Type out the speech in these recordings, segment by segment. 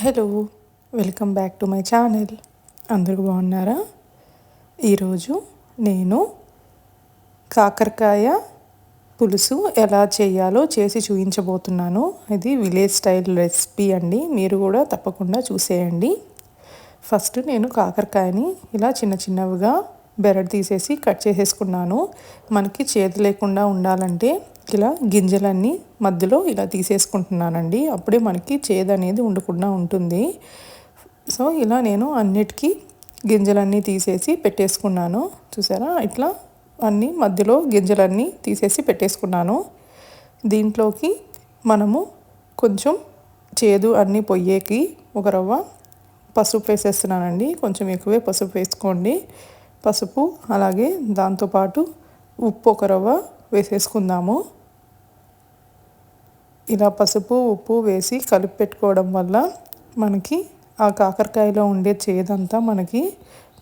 Hello welcome back to my channel. అందరూ బాగున్నారా? ఈరోజు నేను కాకరకాయ పులుసు ఎలా చేయాలో చేసి చూపించబోతున్నాను ఇది విలేజ్ స్టైల్ రెసిపీ అండి. మీరు కూడా తప్పకుండా చూసేయండి. ఫస్ట్ నేను కాకరకాయని ఇలా చిన్న చిన్నవిగా బెరడు తీసేసి కట్ చేసేసుకున్నాను. మనకి చేతి లేకుండా ఉండాలంటే ఇలా గింజలన్నీ మధ్యలో ఇలా తీసేసుకుంటున్నానండి. అప్పుడే మనకి చేదు అనేది ఉండకుండా ఉంటుంది. సో ఇలా నేను అన్నిటికీ గింజలన్నీ తీసేసి పెట్టేసుకున్నాను. చూసారా? ఇట్లా అన్నీ మధ్యలో గింజలన్నీ తీసేసి పెట్టేసుకున్నాను. దీంట్లోకి మనము కొంచెం చేదు అన్నీ పొయ్యేకి ఒక రవ్వ పసుపు వేసేస్తున్నానండి. కొంచెం ఎక్కువే పసుపు వేసుకోండి. పసుపు అలాగే దాంతోపాటు ఉప్పు ఒక రవ్వ వేసేసుకుందాము. ఇలా పసుపు ఉప్పు వేసి కలిపి పెట్టుకోవడం వల్ల మనకి ఆ కాకరకాయలో ఉండే చేదంతా మనకి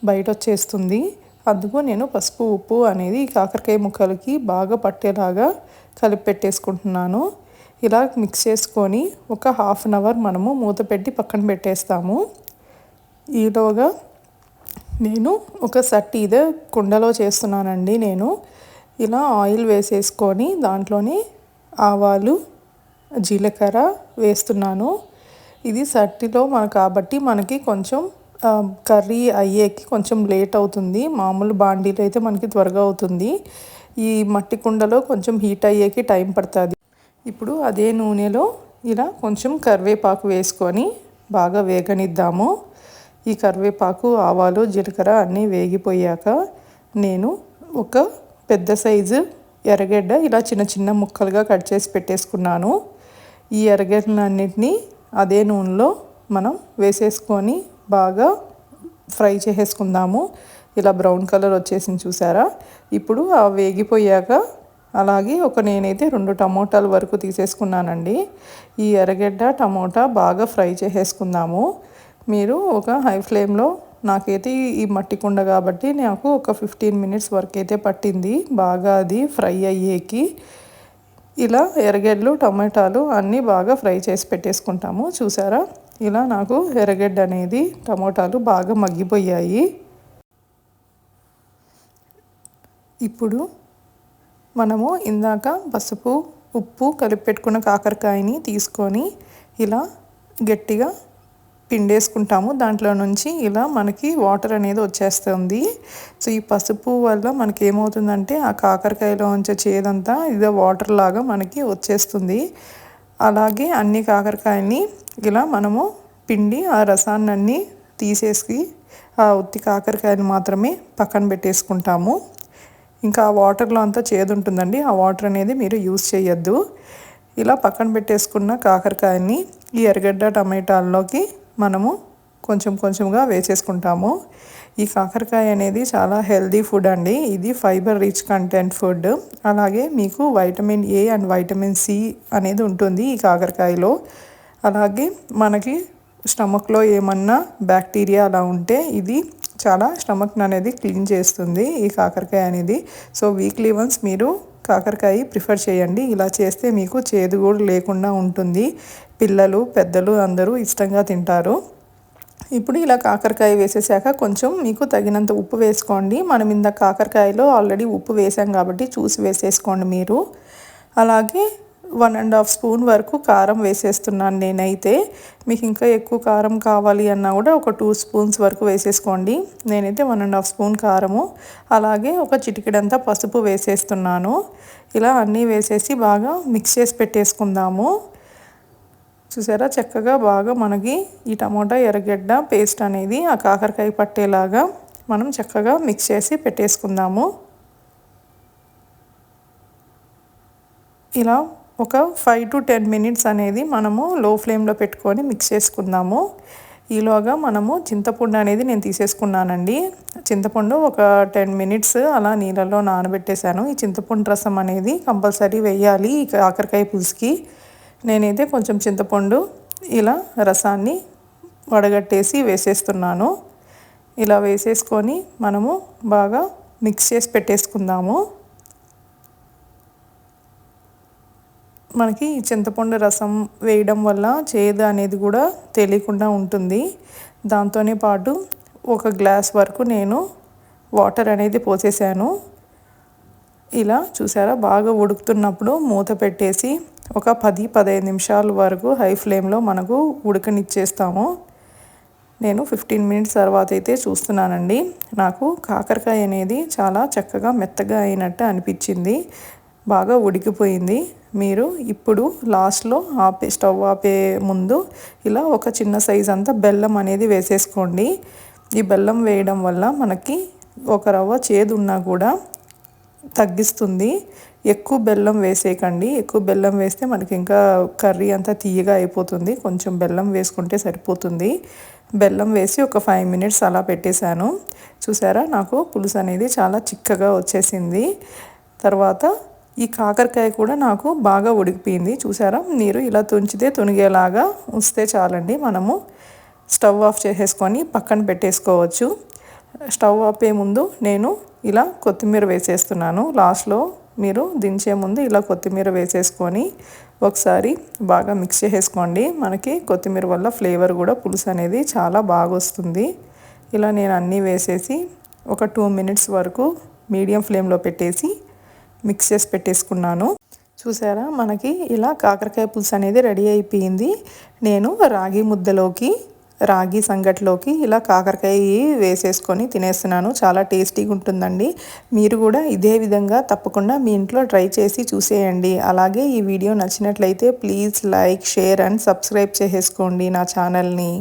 బయట వచ్చేస్తుంది అందుకు నేను పసుపు ఉప్పు అనేది కాకరకాయ ముక్కలకి బాగా పట్టేలాగా కలిపి పెట్టేసుకుంటున్నాను ఇలా మిక్స్ చేసుకొని ఒక హాఫ్ అన్ అవర్ మనము మూత పెట్టి పక్కన పెట్టేస్తాము. ఈలోగా నేను ఒక సట్ ఇదే కుండలో చేస్తున్నానండి నేను. ఇలా ఆయిల్ వేసేసుకొని దాంట్లోనే ఆవాలు జీలకర్ర వేస్తున్నాను. ఇది సట్టిలో మన కాబట్టి మనకి కొంచెం కర్రీ అయ్యేకి కొంచెం లేట్ అవుతుంది. మామూలు బాండీలో అయితే మనకి త్వరగా అవుతుంది. ఈ మట్టి కుండలో కొంచెం హీట్ అయ్యేకి టైం పడుతుంది. ఇప్పుడు అదే నూనెలో ఇలా కొంచెం కరివేపాకు వేసుకొని బాగా వేగనిద్దాము. ఈ కరివేపాకు ఆవాలు జీలకర్ర అన్నీ వేగిపోయాక నేను ఒక పెద్ద సైజు ఎర్రగడ్డ ఇలా చిన్న చిన్న ముక్కలుగా కట్ చేసి పెట్టేసుకున్నాను. ఈ ఎర్రగడ్డలన్నిటినీ అదే నూనెలో మనం వేసేసుకొని బాగా ఫ్రై చేసేసుకుందాము. ఇలా బ్రౌన్ కలర్ వచ్చేసింది చూసారా? ఇప్పుడు ఆ వేగిపోయాక అలాగే ఒక నేనైతే రెండు టమోటాల వరకు తీసేసుకున్నానండి. ఈ ఎర్రగడ్డ టమోటా బాగా ఫ్రై చేసేసుకుందాము. మీరు ఒక హై ఫ్లేమ్లో నాకైతే ఈ మట్టి కుండ కాబట్టి నాకు ఒక ఫిఫ్టీన్ మినిట్స్ వరకు అయితే పట్టింది. బాగా అది ఫ్రై అయ్యేకి ఇలా ఎర్రగడ్డలు టమాటాలు అన్నీ బాగా ఫ్రై చేసి పెట్టేసుకుంటాము. చూసారా? ఇలా నాకు ఎర్రగడ్డ అనేది టమోటాలు బాగా మగ్గిపోయాయి. ఇప్పుడు మనము ఇందాక పసుపు ఉప్పు కలిపి పెట్టుకున్న కాకరకాయని తీసుకొని ఇలా గట్టిగా పిండేసుకుంటాము. దాంట్లో నుంచి ఇలా మనకి వాటర్ అనేది వచ్చేస్తుంది. సో ఈ పసుపు వల్ల మనకి ఏమవుతుందంటే ఆ కాకరకాయలో ఉంచే చేదంతా ఇదే వాటర్ లాగా మనకి వచ్చేస్తుంది. అలాగే అన్ని కాకరకాయని ఇలా మనము పిండి ఆ రసాన్ని తీసేసి ఆ ఉత్తి కాకరకాయని మాత్రమే పక్కన పెట్టేసుకుంటాము. ఇంకా ఆ వాటర్లో అంతా చేదు ఉంటుందండి. ఆ వాటర్ అనేది మీరు యూస్ చేయొద్దు. ఇలా పక్కన పెట్టేసుకున్న కాకరకాయని ఈ ఎర్రగడ్డ టమాటాల్లోకి మనము కొంచెం కొంచెంగా వేసేసుకుంటాము. ఈ కాకరకాయ అనేది చాలా హెల్దీ ఫుడ్ అండి. ఇది ఫైబర్ రిచ్ కంటెంట్ ఫుడ్. అలాగే మీకు vitamin A and vitamin C అనేది ఉంటుంది ఈ కాకరకాయలో. అలాగే మనకి స్టమక్లో ఏమన్నా బ్యాక్టీరియా అలా ఉంటే ఇది చాలా స్టమక్ అనేది క్లీన్ చేస్తుంది ఈ కాకరకాయ అనేది. సో వీక్లీ వన్స్ మీరు కాకరకాయ ప్రిఫర్ చేయండి. ఇలా చేస్తే మీకు చేదు కూడా లేకుండా ఉంటుంది. పిల్లలు పెద్దలు అందరూ ఇష్టంగా తింటారు. ఇప్పుడు ఇలా కాకరకాయ వేసేసాక కొంచెం మీకు తగినంత ఉప్పు వేసుకోండి. మనం ఇంత కాకరకాయలో ఆల్రెడీ ఉప్పు వేసాం కాబట్టి చూసి వేసేసుకోండి మీరు. అలాగే వన్ అండ్ హాఫ్ స్పూన్ వరకు కారం వేసేస్తున్నాను నేనైతే. మీకు ఇంకా ఎక్కువ కారం కావాలి అన్నా కూడా ఒక టూ స్పూన్స్ వరకు వేసేసుకోండి. నేనైతే వన్ అండ్ హాఫ్ స్పూన్ కారము అలాగే ఒక చిటికెడంతా పసుపు వేసేస్తున్నాను. ఇలా అన్నీ వేసేసి బాగా మిక్స్ చేసి పెట్టేసుకుందాము. చూసారా? చక్కగా బాగా మనకి ఈ టమోటా ఎర్రగడ్డ పేస్ట్ అనేది ఆ కాకరకాయ పట్టేలాగా మనం చక్కగా మిక్స్ చేసి పెట్టేసుకుందాము. ఇలా ఒక ఫైవ్ టు టెన్ మినిట్స్ అనేది మనము లో ఫ్లేమ్లో పెట్టుకొని మిక్స్ చేసుకుందాము. ఈలోగా మనము చింతపండు అనేది నేను తీసేసుకున్నానండి. చింతపండు ఒక టెన్ మినిట్స్ అలా నీళ్ళలో నానబెట్టేశాను. ఈ చింతపండు రసం అనేది కంపల్సరీ వేయాలి ఈ కాకరకాయ పులుసుకి. నేనైతే కొంచెం చింతపండు ఇలా రసాన్ని వడగట్టేసి వేసేస్తున్నాను. ఇలా వేసేసుకొని మనము బాగా మిక్స్ చేసి పెట్టేసుకుందాము. మనకి చింతపండు రసం వేయడం వల్ల చేదు అనేది కూడా తెలియకుండా ఉంటుంది. దాంతోనే పాటు ఒక గ్లాస్ వరకు నేను వాటర్ అనేది పోసేసాను. ఇలా చూసారా? బాగా ఉడుకుతున్నప్పుడు మూత పెట్టేసి ఒక పది పదహైదు నిమిషాల వరకు హై ఫ్లేమ్లో మనకు ఉడకనిచ్చేస్తాము. నేను ఫిఫ్టీన్ మినిట్స్ తర్వాత అయితే చూస్తున్నానండి. నాకు కాకరకాయ అనేది చాలా చక్కగా మెత్తగా అయినట్టు అనిపించింది. బాగా ఉడికిపోయింది. మీరు ఇప్పుడు లాస్ట్లో ఆపే స్టవ్ ఆపే ముందు ఇలా ఒక చిన్న సైజ్ అంతా బెల్లం అనేది వేసేసుకోండి. ఈ బెల్లం వేయడం వల్ల మనకి ఒక రవ్వ చేదున్నా కూడా తగ్గిస్తుంది. ఎక్కువ బెల్లం వేసేయకండి. ఎక్కువ బెల్లం వేస్తే మనకి ఇంకా కర్రీ అంతా తీయగా అయిపోతుంది. కొంచెం బెల్లం వేసుకుంటే సరిపోతుంది. బెల్లం వేసి ఒక ఫైవ్ మినిట్స్ అలా పెట్టేశాను. చూసారా? నాకు పులుసు అనేది చాలా చిక్కగా వచ్చేసింది. తర్వాత ఈ కాకరకాయ కూడా నాకు బాగా ఉడికిపోయింది. చూసారా? మీరు ఇలా తుంచితే తునిగేలాగా ఉంచితే చాలండి. మనము స్టవ్ ఆఫ్ చేసేసుకొని పక్కన పెట్టేసుకోవచ్చు. స్టవ్ ఆపే ముందు నేను ఇలా కొత్తిమీర వేసేస్తున్నాను. లాస్ట్లో మీరు దించే ముందు ఇలా కొత్తిమీర వేసేసుకొని ఒకసారి బాగా మిక్స్ చేసేసుకోండి. మనకి కొత్తిమీర వల్ల ఫ్లేవర్ కూడా పులుసు అనేది చాలా బాగా వస్తుంది. ఇలా నేను అన్నీ వేసేసి ఒక టూ మినిట్స్ వరకు మీడియం ఫ్లేమ్లో పెట్టేసి మిక్స్ చేసి పెట్టేసుకున్నాను. చూసారా? మనకి ఇలా కాకరకాయ పులుసు అనేది రెడీ అయిపోయింది. నేను రాగి ముద్దలోకి రాగి సంగట్లోకి ఇలా కాకరకాయ వేసేసుకొని తినేస్తున్నాను. చాలా టేస్టీగా ఉంటుందండి. మీరు కూడా ఇదే విధంగా తప్పకుండా మీ ఇంట్లో ట్రై చేసి చూసేయండి. అలాగే ఈ వీడియో నచ్చినట్లయితే please like share and subscribe చేసేసుకోండి నా ఛానల్ని.